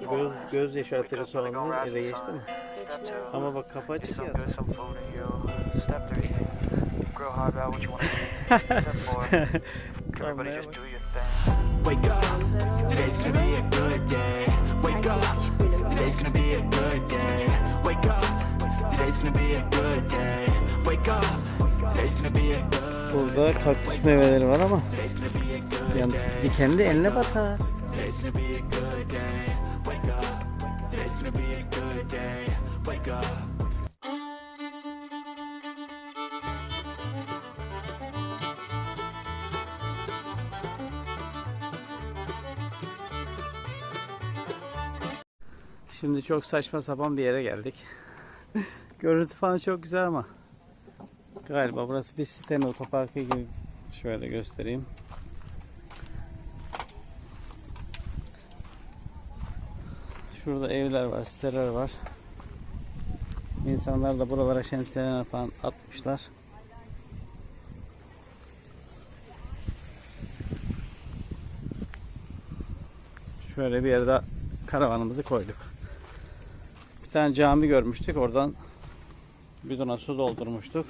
göz, göz yaşartıcı soğanlar ele geçti mi? Geçmez. Ama bak kapı açık ya. Tamam, just do your thing. Wake up, Manzara today's gonna be a good day. Wake up, Herkes iş bölümü. today's gonna be a good day. Wake up, today's gonna be a good day. Wake up, today's gonna be a good Burada kaktüs meyveleri var ama yani dikenli eline batar. Şimdi çok saçma sapan bir yere geldik. Görüntü falan çok güzel ama galiba burası bir sitenin otoparkı gibi. Şöyle göstereyim. Şurada evler var, siteler var. İnsanlar da buralara şemsiyeler falan atmışlar. Şöyle bir yerde karavanımızı koyduk. Bir tane cami görmüştük. Oradan bidona su doldurmuştuk.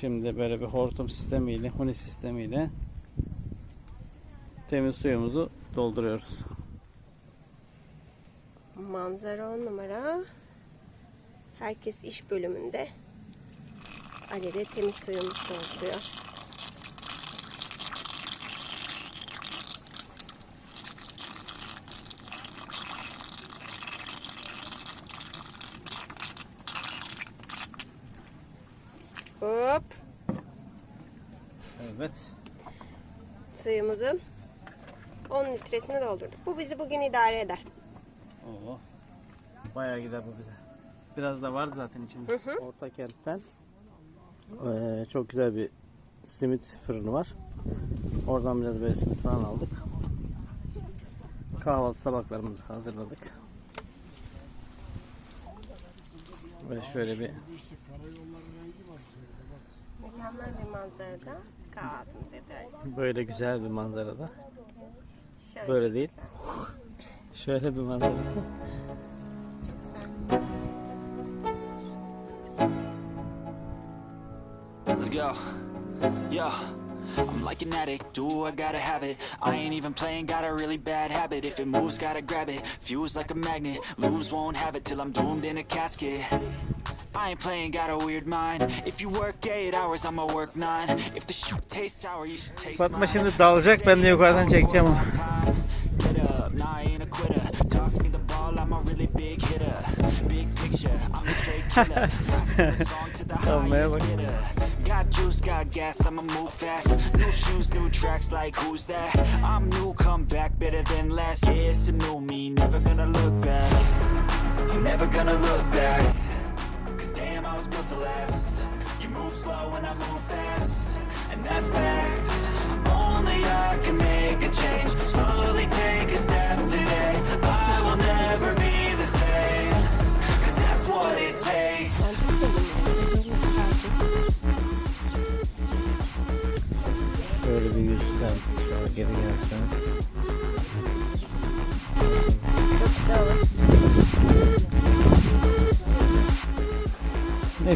Şimdi böyle bir hortum sistemiyle, huni sistemiyle temiz suyumuzu dolduruyoruz. Manzara on numara. Herkes iş bölümünde. Ali de temiz suyumuzu dolduruyor. Litresini doldurduk. Bu bizi bugün idare eder. Oo. Bayağı gider bu bize. Biraz da var zaten içinde. Orta kentten eee, çok güzel bir simit fırını var. Oradan biraz böyle simit falan aldık. Kahvaltı tabaklarımızı hazırladık. Ve şöyle bir Mükemmel bir manzarada kahvaltımızı yaparız. böyle güzel bir manzarada. Şöyle. Böyle değil. Şöyle bir manzarada. Let's go. Yo. I'm like an addict, do I gotta have it? I ain't even playing, got a really bad habit. If it moves, gotta grab it, fuse like a magnet. Lose, won't have it till I'm doomed in a casket. I ain't playing, got a weird mind. If you work 8 hours, I'ma work 9 If the shoot tastes sour, you should taste Fatma mine. şimdi dalacak. Ben de yukarıdan çekeceğim onu. Really big hitter. Big picture, I'm a straight killer. Passing the song to the Dalmaya highest bak. bidder. Got juice, got gas, I'ma move fast. New shoes, new tracks, like who's that? I'm new, come back better than last. Yeah, it's a new me, never gonna look back. I'm never gonna look back. Cause damn, I was built to last. You move slow and I move fast. And that's facts. Only I can make a change. Slowly take a step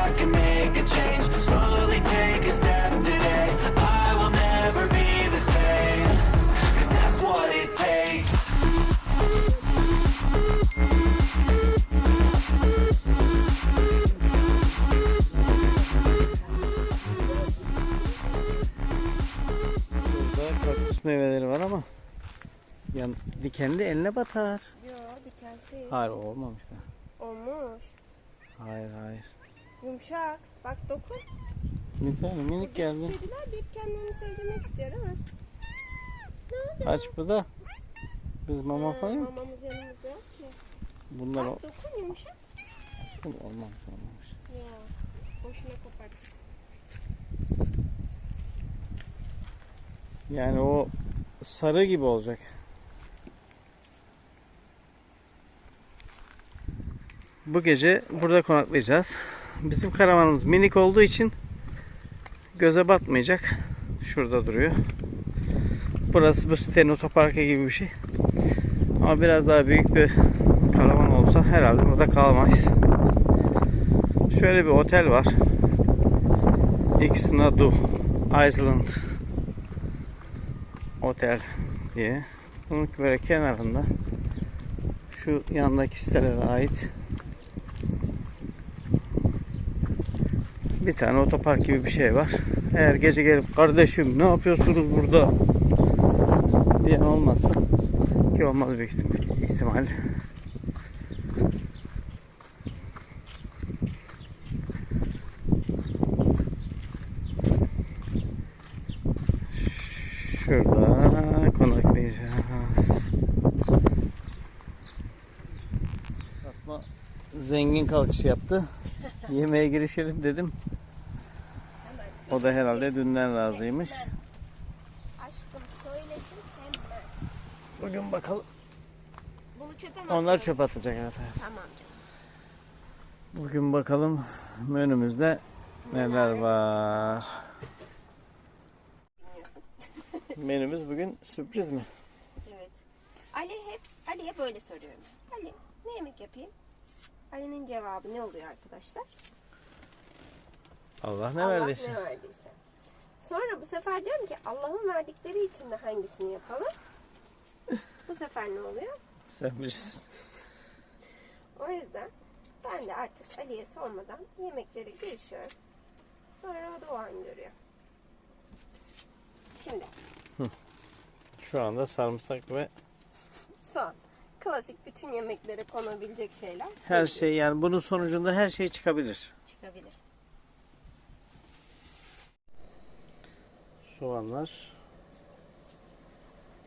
Only I can make a change. Slowly take a step today. I will never be the same. Cause that's what it takes. burada kaktüs meyveleri var ama yan, dikenli eline batar. Yo dikensiz. Hayır olmamış da. Olmuş. Hayır hayır. Yumuşak. Bak dokun. Bir tane minik geldi. Kediler de hep kendilerini sevdirmek istiyor değil mi? Ne oldu? Aç bu da. Biz mama falan yok. Mamamız yanımızda yok ki. Bunlar o- Bak dokun yumuşak. olmamış olmamış. Ya boşuna koparttık. Yani o sarı gibi olacak. Bu gece burada konaklayacağız. Bizim karavanımız minik olduğu için göze batmayacak. Şurada duruyor. Burası bu sitenin otoparkı gibi bir şey. Ama biraz daha büyük bir karavan olsa herhalde burada kalmayız. Şöyle bir otel var. Xnadu Island Otel diye. Bunun böyle kenarında şu yandaki sitelere ait bir tane otopark gibi bir şey var. Eğer gece gelip kardeşim ne yapıyorsunuz burada diyen olmazsa ki olmaz büyük ihtim- ihtimal. Şurada konaklayacağız. Fatma zengin kalkışı yaptı. Yemeğe girişelim dedim. O da herhalde dünden razıymış. Aşkım söylesin hemen. Bugün bakalım. Bunu çöpe mi Onlar atalım? çöp atacak evet. Tamam canım. Bugün bakalım menümüzde neler var. Bilmiyorsun. Menümüz bugün sürpriz mi? Evet. Ali hep Ali'ye böyle soruyorum. Ali ne yemek yapayım? Ali'nin cevabı ne oluyor arkadaşlar? Allah ne Allah verdiyse. ne verdiyse. Sonra bu sefer diyorum ki Allah'ın verdikleri için de hangisini yapalım? bu sefer ne oluyor? Sen bilirsin. O yüzden ben de artık Ali'ye sormadan yemekleri girişiyorum. Sonra o da o an görüyor. Şimdi Şu anda sarımsak ve soğan. Klasik bütün yemeklere konabilecek şeyler. her şey yani bunun sonucunda her şey çıkabilir. çıkabilir. Soğanlar,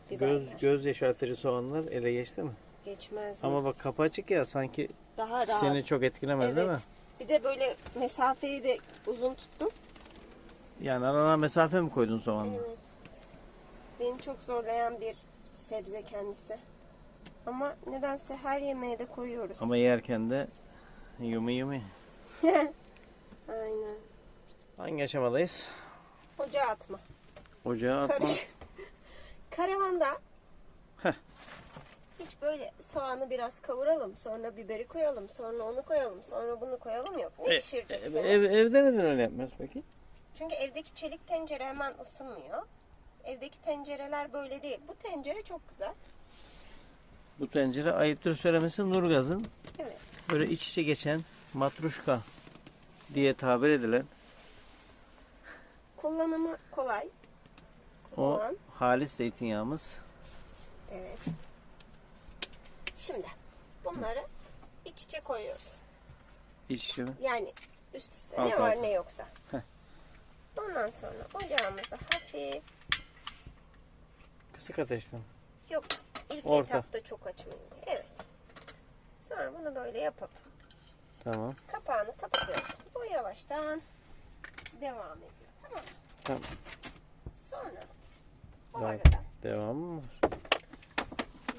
göz Biberler. göz yaşartıcı soğanlar ele geçti mi? Geçmez. Ama bak kapı açık ya sanki Daha rahat. seni çok etkilemedi değil mi? Evet. Bir de böyle mesafeyi de uzun tuttum. Yani arana mesafe mi koydun soğanla? Evet. Beni çok zorlayan bir sebze kendisi. Ama nedense her yemeğe de koyuyoruz. Ama yerken de yumi yumi. Aynen. Hangi aşamadayız? Ocağa atma. Ocağa atma. Karış. Karavanda Heh. hiç böyle soğanı biraz kavuralım. Sonra biberi koyalım. Sonra onu koyalım. Sonra bunu koyalım yok. Ne E, pişireceksiniz? ev, evde neden öyle yapmıyoruz peki? Çünkü evdeki çelik tencere hemen ısınmıyor. Evdeki tencereler böyle değil. Bu tencere çok güzel. Bu tencere ayıptır söylemesi Nurgaz'ın Evet. böyle iç içe geçen matruşka diye tabir edilen Kullanımı kolay. O Soğan. halis zeytinyağımız. Evet. Şimdi bunları iç içe koyuyoruz. İç içe. Yani üst üste Alt ne var alta. ne yoksa. Heh. Ondan sonra ocağımızı hafif Kısık ateşten. yok ilk Orta. etapta çok açmayın diye. Evet. Sonra bunu böyle yapıp Tamam. kapağını kapatıyoruz. Bu yavaştan devam ediyor. Tamam mı? Tamam. Sonra Daha devamı mı var?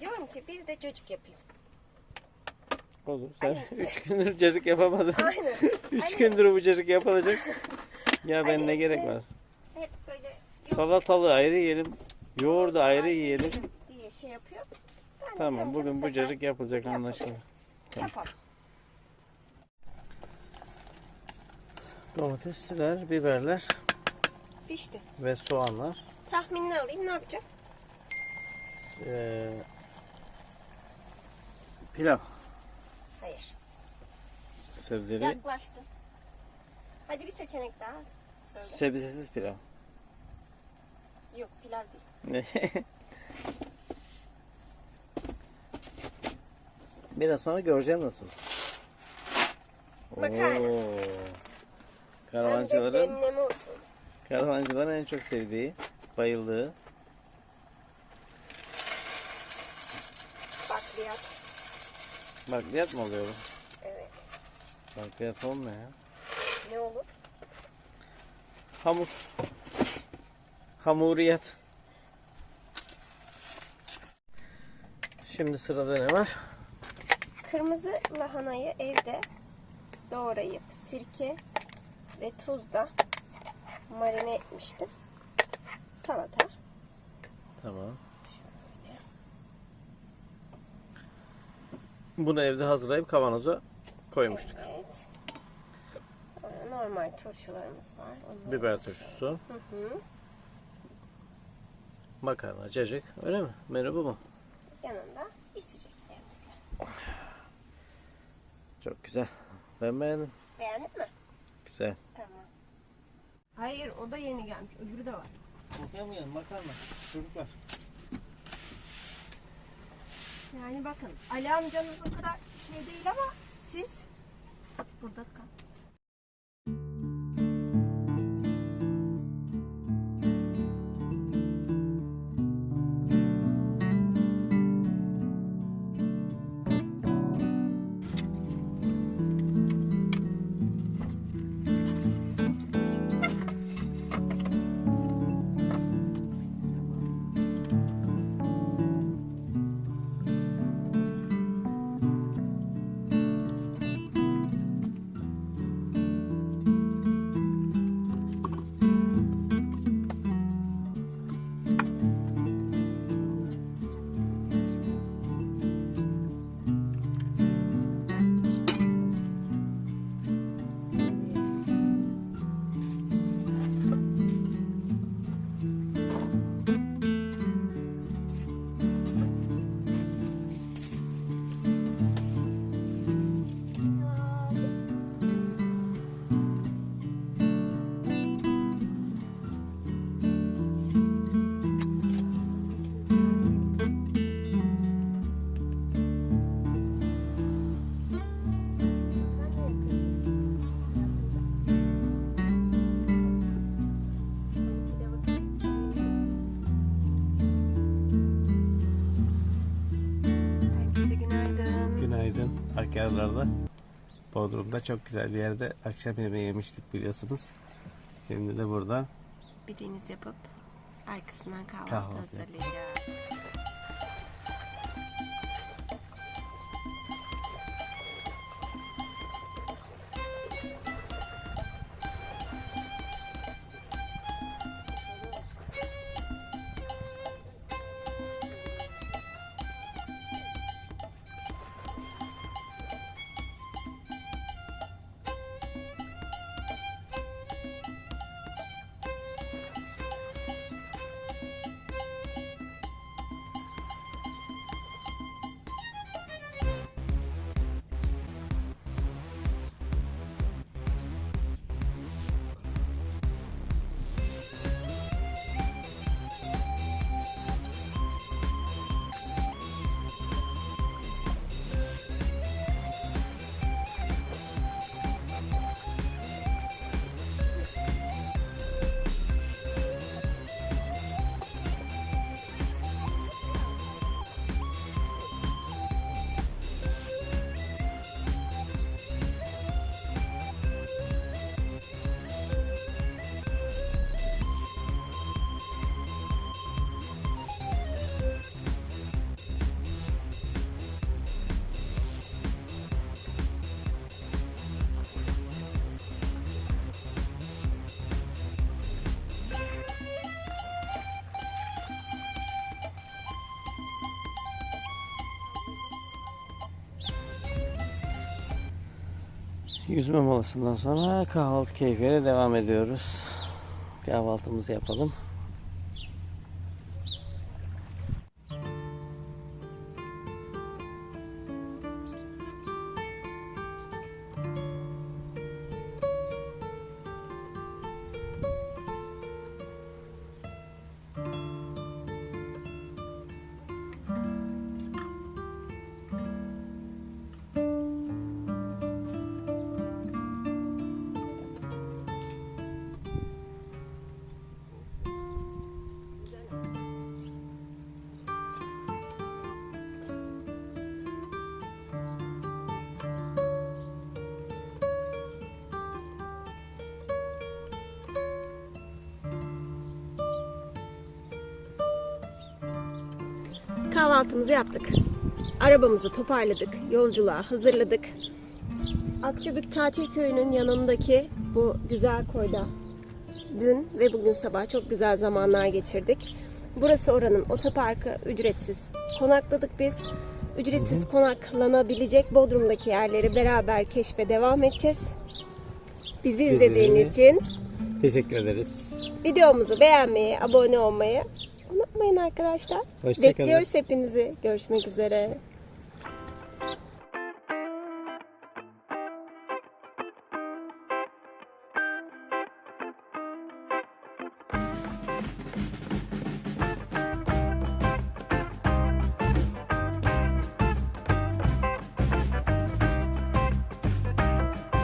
diyorum ki bir de cacık yapayım. Olur. Sen 3 gündür cacık yapamadın. Aynen. 3 Hani gündür bu cacık yapılacak. Ya ben Hani ne gerek var? Hep böyle yok Salatalı ayrı yiyelim. Yoğurdu ayrı yiyelim. diye şey yapıyor. Ben de diyorum Tamam ki bugün bu sefer cacık yapılacak yapalım. anlaşıldı. Yapalım. Domatesler, biberler Pişti. ve soğanlar. Tahminini alayım ne yapacağım? Ee, pilav. Hayır. Sebzeli. Yaklaştın. Hadi bir seçenek daha söyle. Sebzesiz pilav. Yok pilav değil. Biraz sonra göreceğim nasıl. Makarna. Oo. Karavancıların, karavancıların en çok sevdiği, bayıldığı bakliyat. Bakliyat mı oluyor bu? Evet. Bakliyat olmuyor ya. Ne olur? Hamur. Hamuriyat. Şimdi sırada ne var? Kırmızı lahanayı evde doğrayıp sirke ve tuzla marine etmiştim. Salata. Tamam. Bunu evde hazırlayıp kavanoza koymuştuk. Evet. Sonra normal turşularımız var. Onları- Biber turşusu, Hı hı. makarna, cacık. Öyle mi? Menü bu mu? Yanında içeceklerimizle. Çok güzel. Ben beğendim. Beğendin mi? Güzel. Tamam. Hayır o da yeni gelmiş. Öbürü de var. Muhtemelen makarna. Çocuklar. Yani bakın Ali amcanız o kadar şey değil ama Akyarlar'da. Bodrum'da çok güzel bir yerde akşam yemeği yemiştik biliyorsunuz. Şimdi de burada Bir deniz yapıp arkasından kahvaltı, Kahvaltı. hazırlayacağız. Yüzme molasından sonra kahvaltı keyfiyle devam ediyoruz. Kahvaltımızı yapalım. Kahvaltımızı yaptık. Arabamızı toparladık. Yolculuğa hazırladık. Akçabük Tatil Köyü'nün yanındaki bu güzel koyda dün ve bugün sabah çok güzel zamanlar geçirdik. Burası oranın otoparkı ücretsiz. Konakladık biz. Ücretsiz konaklanabilecek Bodrum'daki yerleri beraber keşfe devam edeceğiz. Bizi izlediğiniz için Teşekkür ederiz. videomuzu beğenmeyi, abone olmayı unutmayın arkadaşlar. Hoşça kalın. Bekliyoruz hepinizi. Görüşmek üzere.